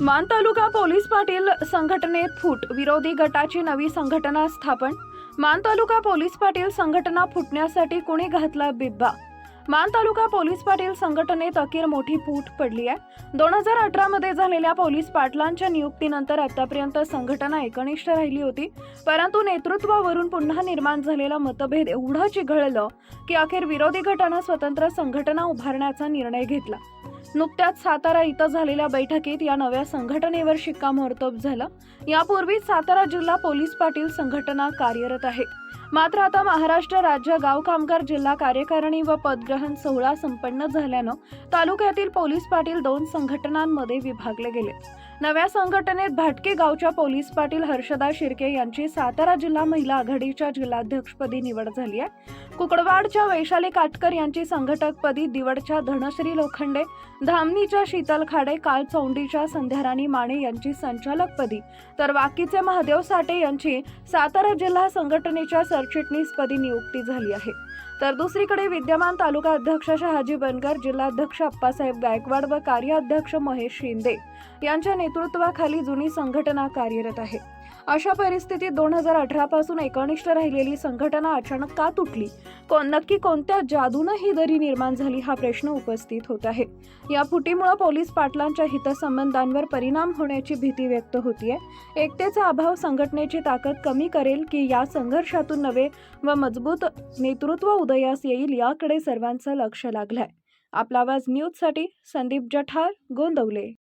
मान तालुका पोलीस पाटील संघटनेत फूट. विरोधी गटाची नवी संघटना स्थापन. मान तालुका पोलीस पाटील संघटना फुटण्यासाठी कुणी घातला बिब्बा? मान तालुका पोलीस पाटील संघटनेत अखेर मोठी फूट पडली आहे. दोन हजार अठरा मध्ये झालेल्या पोलीस पाटलांच्या नियुक्तीनंतर आतापर्यंत संघटना एकनिष्ठ राहिली होती. परंतु नेतृत्वावरून पुन्हा निर्माण झालेला मतभेद एवढं चिघळलं की अखेर विरोधी गटानं स्वतंत्र संघटना उभारण्याचा निर्णय घेतला. नुकत्याच सातारा इथं झालेल्या बैठकीत या नव्या संघटनेवर शिक्कामोर्तब झालं. यापूर्वी सातारा जिल्हा पोलीस पाटील संघटना कार्यरत आहे. मात्र आता महाराष्ट्र राज्य गाव कामगार जिल्हा कार्यकारिणी व पदग्रहण सोहळा संपन्न झाल्यानं तालुक्यातील पोलीस पाटील दोन संघटनांमध्ये विभागले गेले. नव्या संघटनेत भाटके गावच्या पोलीस पाटील हर्षदा शिर्के यांची सातारा जिल्हा महिला आघाडीच्या जिल्हाध्यक्षपदी निवड झाली आहे. कुकडवाडच्या वैशाली काटकर यांची संघटकपदी दिवडच्या धनश्री लोखंडे धामणीच्या शीतल खाडे काल चौंडीच्या संध्याराणी माने यांची संचालकपदी. तर वाकीचे महादेव साठे यांची सातारा जिल्हा संघटनेच्या सरचिटणीसपदी नियुक्ती झाली आहे. तर दुसरीकडे विद्यमान तालुका अध्यक्ष शहाजी बनकर जिल्हाध्यक्ष अप्पासाहेब गायकवाड व कार्याध्यक्ष महेश शिंदे यांच्या नेतृत्वाखाली जुनी संघटना कार्यरत आहे. अशा परिस्थितीत दोन हजार अठरा पासून एकनिष्ठ राहिलेली संघटना अचानक का तुटली? कोण नक्की कोणत्या जादूनं ही दरी निर्माण झाली हा प्रश्न उपस्थित होत आहे. या फुटीमुळे पोलीस पाटलांच्या हितसंबंधांवर परिणाम होण्याची भीती व्यक्त होतीये. एकतेचा अभाव संघटनेची ताकद कमी करेल की या संघर्षातून नवे व मजबूत नेतृत्व उदयास येईल याकडे सर्वांचं लक्ष लागलंय. आपला आवाज न्यूजसाठी संदीप जठार गोंदवले.